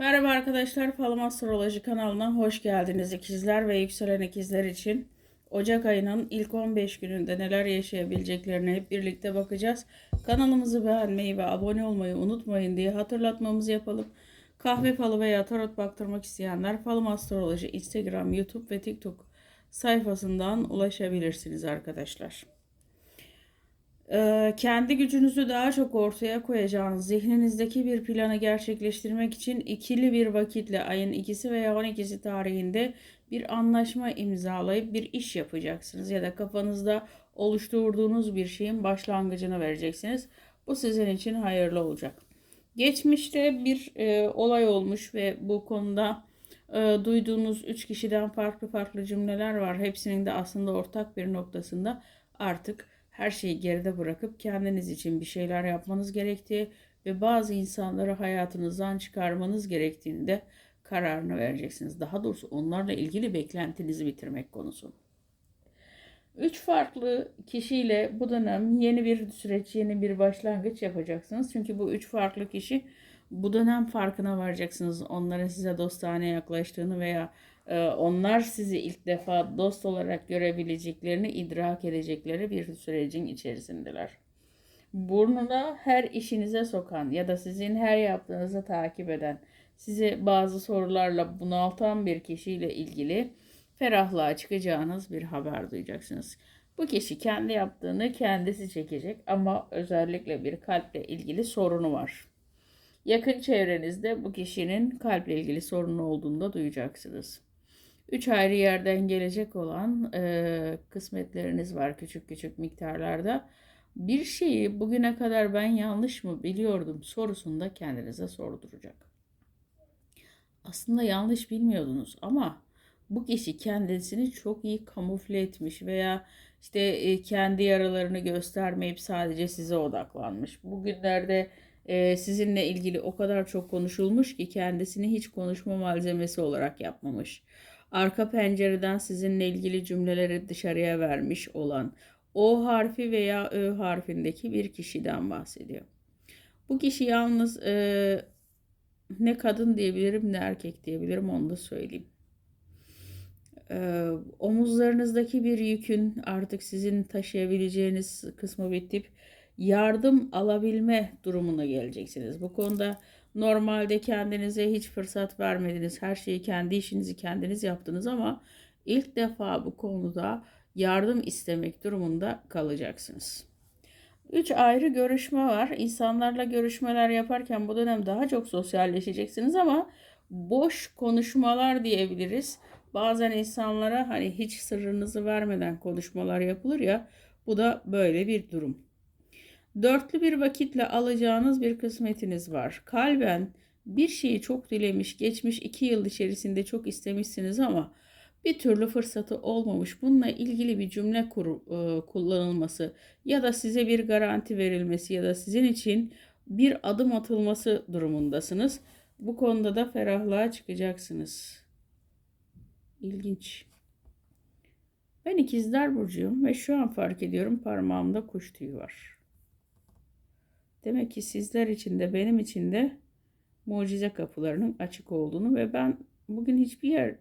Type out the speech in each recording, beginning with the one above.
Merhaba arkadaşlar, Falım Astroloji kanalına hoş geldiniz ikizler ve yükselen ikizler için. Ocak ayının ilk 15 gününde neler yaşayabileceklerine hep birlikte bakacağız. Kanalımızı beğenmeyi ve abone olmayı unutmayın diye hatırlatmamızı yapalım. Kahve falı veya tarot baktırmak isteyenler Falım Astroloji Instagram, YouTube ve TikTok sayfasından ulaşabilirsiniz arkadaşlar. Ee, kendi gücünüzü daha çok ortaya koyacağınız zihninizdeki bir planı gerçekleştirmek için ikili bir vakitle ayın ikisi veya 12'si tarihinde bir anlaşma imzalayıp bir iş yapacaksınız ya da kafanızda oluşturduğunuz bir şeyin başlangıcını vereceksiniz. Bu sizin için hayırlı olacak. Geçmişte bir e, olay olmuş ve bu konuda e, duyduğunuz üç kişiden farklı farklı cümleler var. Hepsinin de aslında ortak bir noktasında artık her şeyi geride bırakıp kendiniz için bir şeyler yapmanız gerektiği ve bazı insanları hayatınızdan çıkarmanız gerektiğini de kararını vereceksiniz. Daha doğrusu onlarla ilgili beklentinizi bitirmek konusu. Üç farklı kişiyle bu dönem yeni bir süreç, yeni bir başlangıç yapacaksınız. Çünkü bu üç farklı kişi bu dönem farkına varacaksınız. Onların size dostane yaklaştığını veya onlar sizi ilk defa dost olarak görebileceklerini idrak edecekleri bir sürecin içerisindeler. Burnuna her işinize sokan ya da sizin her yaptığınızı takip eden, sizi bazı sorularla bunaltan bir kişiyle ilgili ferahlığa çıkacağınız bir haber duyacaksınız. Bu kişi kendi yaptığını kendisi çekecek ama özellikle bir kalple ilgili sorunu var. Yakın çevrenizde bu kişinin kalple ilgili sorunu olduğunu da duyacaksınız. Üç ayrı yerden gelecek olan e, kısmetleriniz var küçük küçük miktarlarda. Bir şeyi bugüne kadar ben yanlış mı biliyordum sorusunda kendinize sorduracak. Aslında yanlış bilmiyordunuz ama bu kişi kendisini çok iyi kamufle etmiş veya işte e, kendi yaralarını göstermeyip sadece size odaklanmış. Bugünlerde e, sizinle ilgili o kadar çok konuşulmuş ki kendisini hiç konuşma malzemesi olarak yapmamış. Arka pencereden sizinle ilgili cümleleri dışarıya vermiş olan O harfi veya Ö harfindeki bir kişiden bahsediyor. Bu kişi yalnız e, ne kadın diyebilirim ne erkek diyebilirim onu da söyleyeyim. E, omuzlarınızdaki bir yükün artık sizin taşıyabileceğiniz kısmı bitip yardım alabilme durumuna geleceksiniz. Bu konuda normalde kendinize hiç fırsat vermediniz. Her şeyi kendi işinizi kendiniz yaptınız ama ilk defa bu konuda yardım istemek durumunda kalacaksınız. Üç ayrı görüşme var. İnsanlarla görüşmeler yaparken bu dönem daha çok sosyalleşeceksiniz ama boş konuşmalar diyebiliriz. Bazen insanlara hani hiç sırrınızı vermeden konuşmalar yapılır ya bu da böyle bir durum. Dörtlü bir vakitle alacağınız bir kısmetiniz var. Kalben bir şeyi çok dilemiş, geçmiş iki yıl içerisinde çok istemişsiniz ama bir türlü fırsatı olmamış. Bununla ilgili bir cümle kur, e, kullanılması ya da size bir garanti verilmesi ya da sizin için bir adım atılması durumundasınız. Bu konuda da ferahlığa çıkacaksınız. İlginç. Ben ikizler burcuyum ve şu an fark ediyorum parmağımda kuş tüyü var. Demek ki sizler için de benim için de mucize kapılarının açık olduğunu ve ben bugün hiçbir yer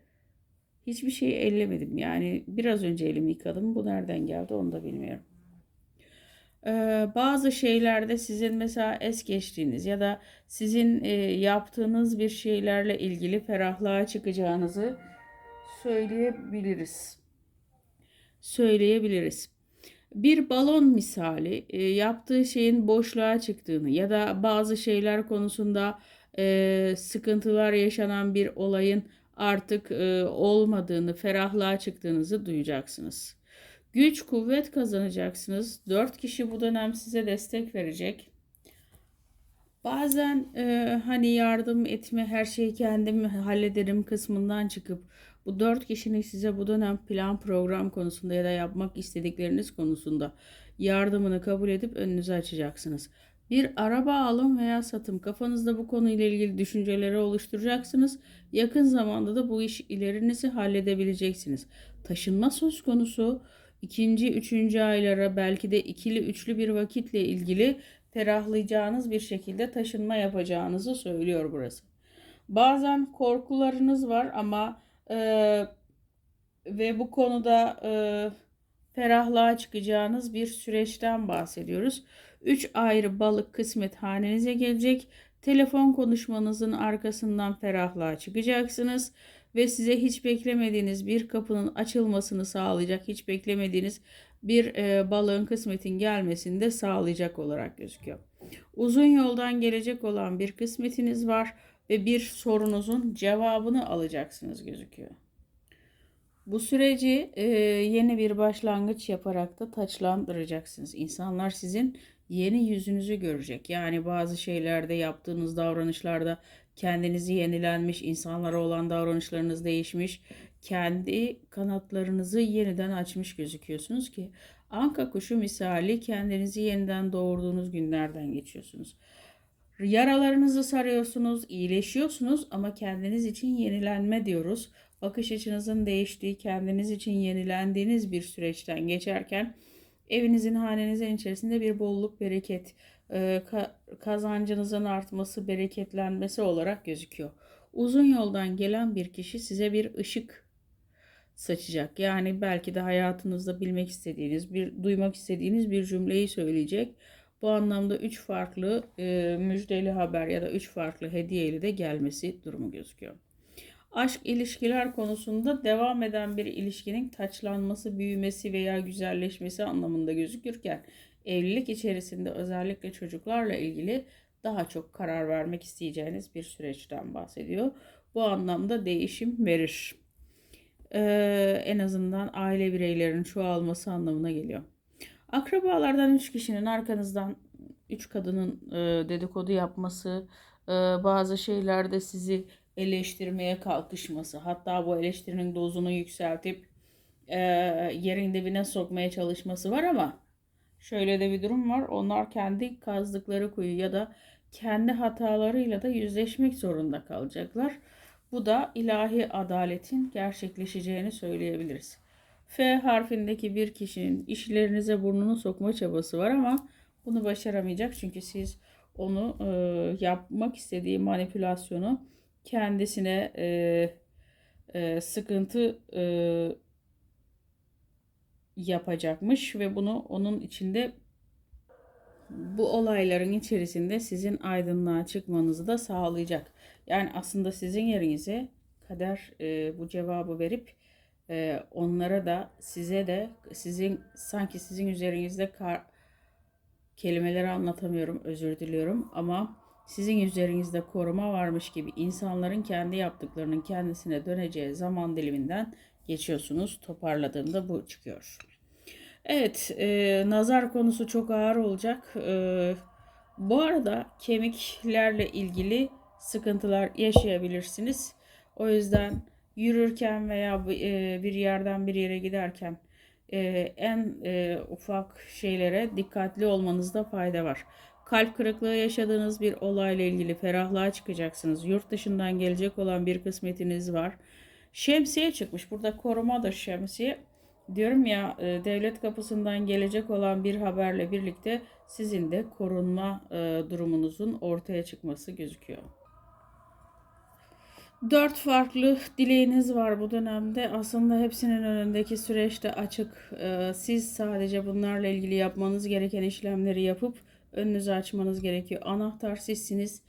hiçbir şeyi ellemedim. Yani biraz önce elimi yıkadım. Bu nereden geldi onu da bilmiyorum. Ee, bazı şeylerde sizin mesela es geçtiğiniz ya da sizin e, yaptığınız bir şeylerle ilgili ferahlığa çıkacağınızı söyleyebiliriz. Söyleyebiliriz bir balon misali e, yaptığı şeyin boşluğa çıktığını ya da bazı şeyler konusunda e, sıkıntılar yaşanan bir olayın artık e, olmadığını, ferahlığa çıktığınızı duyacaksınız. Güç, kuvvet kazanacaksınız. Dört kişi bu dönem size destek verecek. Bazen e, hani yardım etme, her şeyi kendim hallederim kısmından çıkıp bu dört kişinin size bu dönem plan program konusunda ya da yapmak istedikleriniz konusunda yardımını kabul edip önünüzü açacaksınız. Bir araba alım veya satım kafanızda bu konuyla ilgili düşünceleri oluşturacaksınız. Yakın zamanda da bu iş ilerinizi halledebileceksiniz. Taşınma söz konusu ikinci, üçüncü aylara belki de ikili, üçlü bir vakitle ilgili ferahlayacağınız bir şekilde taşınma yapacağınızı söylüyor burası. Bazen korkularınız var ama e, ve bu konuda e, ferahlığa çıkacağınız bir süreçten bahsediyoruz. 3 ayrı balık kısmet hanenize gelecek. Telefon konuşmanızın arkasından ferahlığa çıkacaksınız ve size hiç beklemediğiniz bir kapının açılmasını sağlayacak, hiç beklemediğiniz bir e, balığın kısmetin gelmesini de sağlayacak olarak gözüküyor. Uzun yoldan gelecek olan bir kısmetiniz var ve bir sorunuzun cevabını alacaksınız gözüküyor. Bu süreci e, yeni bir başlangıç yaparak da taçlandıracaksınız. İnsanlar sizin yeni yüzünüzü görecek. Yani bazı şeylerde yaptığınız davranışlarda kendinizi yenilenmiş, insanlara olan davranışlarınız değişmiş, kendi kanatlarınızı yeniden açmış gözüküyorsunuz ki anka kuşu misali kendinizi yeniden doğurduğunuz günlerden geçiyorsunuz. Yaralarınızı sarıyorsunuz, iyileşiyorsunuz ama kendiniz için yenilenme diyoruz. Bakış açınızın değiştiği, kendiniz için yenilendiğiniz bir süreçten geçerken evinizin, hanenizin içerisinde bir bolluk, bereket, e, kazancınızın artması, bereketlenmesi olarak gözüküyor. Uzun yoldan gelen bir kişi size bir ışık saçacak. Yani belki de hayatınızda bilmek istediğiniz, bir duymak istediğiniz bir cümleyi söyleyecek. Bu anlamda üç farklı e, müjdeli haber ya da üç farklı hediyeyle de gelmesi durumu gözüküyor. Aşk ilişkiler konusunda devam eden bir ilişkinin taçlanması, büyümesi veya güzelleşmesi anlamında gözükürken evlilik içerisinde özellikle çocuklarla ilgili daha çok karar vermek isteyeceğiniz bir süreçten bahsediyor. Bu anlamda değişim verir. Ee, en azından aile bireylerinin çoğalması anlamına geliyor. Akrabalardan 3 kişinin arkanızdan 3 kadının e, dedikodu yapması, e, bazı şeylerde sizi eleştirmeye kalkışması, hatta bu eleştirinin dozunu yükseltip e, yerin dibine sokmaya çalışması var ama şöyle de bir durum var. Onlar kendi kazdıkları kuyu ya da kendi hatalarıyla da yüzleşmek zorunda kalacaklar. Bu da ilahi adaletin gerçekleşeceğini söyleyebiliriz. F harfindeki bir kişinin işlerinize burnunu sokma çabası var ama bunu başaramayacak çünkü siz onu e, yapmak istediği manipülasyonu kendisine e, e, sıkıntı e, yapacakmış ve bunu onun içinde bu olayların içerisinde sizin aydınlığa çıkmanızı da sağlayacak. Yani aslında sizin yerinize kader e, bu cevabı verip onlara da size de sizin sanki sizin üzerinizde kar, kelimeleri anlatamıyorum özür diliyorum ama sizin üzerinizde koruma varmış gibi insanların kendi yaptıklarının kendisine döneceği zaman diliminden geçiyorsunuz. Toparladığımda bu çıkıyor. Evet, e, nazar konusu çok ağır olacak. E, bu arada kemiklerle ilgili sıkıntılar yaşayabilirsiniz. O yüzden yürürken veya e, bir yerden bir yere giderken e, en e, ufak şeylere dikkatli olmanızda fayda var. Kalp kırıklığı yaşadığınız bir olayla ilgili ferahlığa çıkacaksınız. Yurt dışından gelecek olan bir kısmetiniz var. Şemsiye çıkmış. Burada korumadır şemsiye. Diyorum ya devlet kapısından gelecek olan bir haberle birlikte sizin de korunma durumunuzun ortaya çıkması gözüküyor. Dört farklı dileğiniz var bu dönemde. Aslında hepsinin önündeki süreçte açık. Ee, siz sadece bunlarla ilgili yapmanız gereken işlemleri yapıp önünüzü açmanız gerekiyor. Anahtar sizsiniz.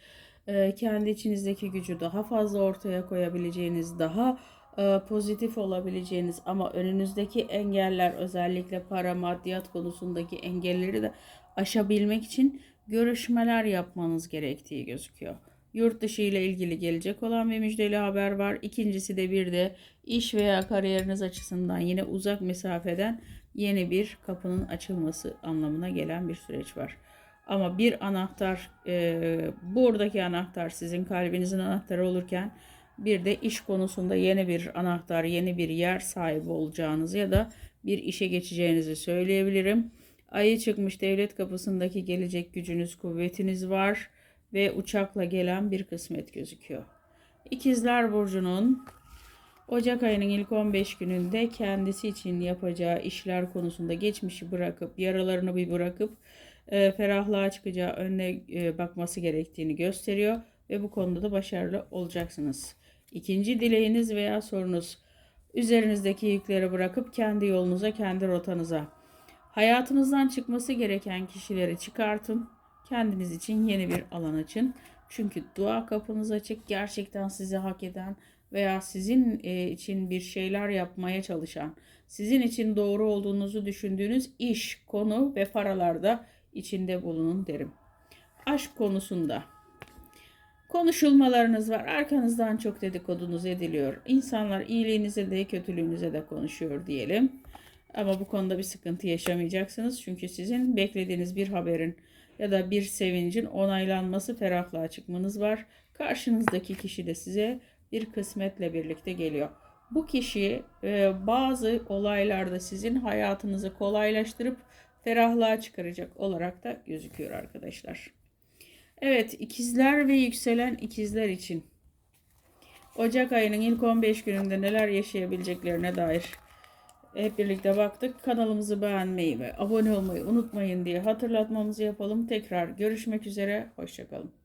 Ee, kendi içinizdeki gücü daha fazla ortaya koyabileceğiniz, daha e, pozitif olabileceğiniz ama önünüzdeki engeller özellikle para, maddiyat konusundaki engelleri de aşabilmek için görüşmeler yapmanız gerektiği gözüküyor yurt dışı ile ilgili gelecek olan bir müjdeli haber var. İkincisi de bir de iş veya kariyeriniz açısından yine uzak mesafeden yeni bir kapının açılması anlamına gelen bir süreç var. Ama bir anahtar, e, buradaki anahtar sizin kalbinizin anahtarı olurken bir de iş konusunda yeni bir anahtar, yeni bir yer sahibi olacağınızı ya da bir işe geçeceğinizi söyleyebilirim. Ayı çıkmış devlet kapısındaki gelecek gücünüz, kuvvetiniz var ve uçakla gelen bir kısmet gözüküyor. İkizler Burcu'nun Ocak ayının ilk 15 gününde kendisi için yapacağı işler konusunda geçmişi bırakıp, yaralarını bir bırakıp e, ferahlığa çıkacağı önüne e, bakması gerektiğini gösteriyor. ve bu konuda da başarılı olacaksınız. İkinci dileğiniz veya sorunuz üzerinizdeki yükleri bırakıp kendi yolunuza, kendi rotanıza. Hayatınızdan çıkması gereken kişileri çıkartın. Kendiniz için yeni bir alan açın. Çünkü dua kapınız açık. Gerçekten sizi hak eden veya sizin e, için bir şeyler yapmaya çalışan, sizin için doğru olduğunuzu düşündüğünüz iş, konu ve paralarda içinde bulunun derim. Aşk konusunda konuşulmalarınız var. Arkanızdan çok dedikodunuz ediliyor. İnsanlar iyiliğinize de kötülüğünüze de konuşuyor diyelim. Ama bu konuda bir sıkıntı yaşamayacaksınız. Çünkü sizin beklediğiniz bir haberin ya da bir sevincin onaylanması, ferahlığa çıkmanız var. Karşınızdaki kişi de size bir kısmetle birlikte geliyor. Bu kişi e, bazı olaylarda sizin hayatınızı kolaylaştırıp ferahlığa çıkaracak olarak da gözüküyor arkadaşlar. Evet, ikizler ve yükselen ikizler için Ocak ayının ilk 15 gününde neler yaşayabileceklerine dair hep birlikte baktık. Kanalımızı beğenmeyi ve abone olmayı unutmayın diye hatırlatmamızı yapalım. Tekrar görüşmek üzere. Hoşçakalın.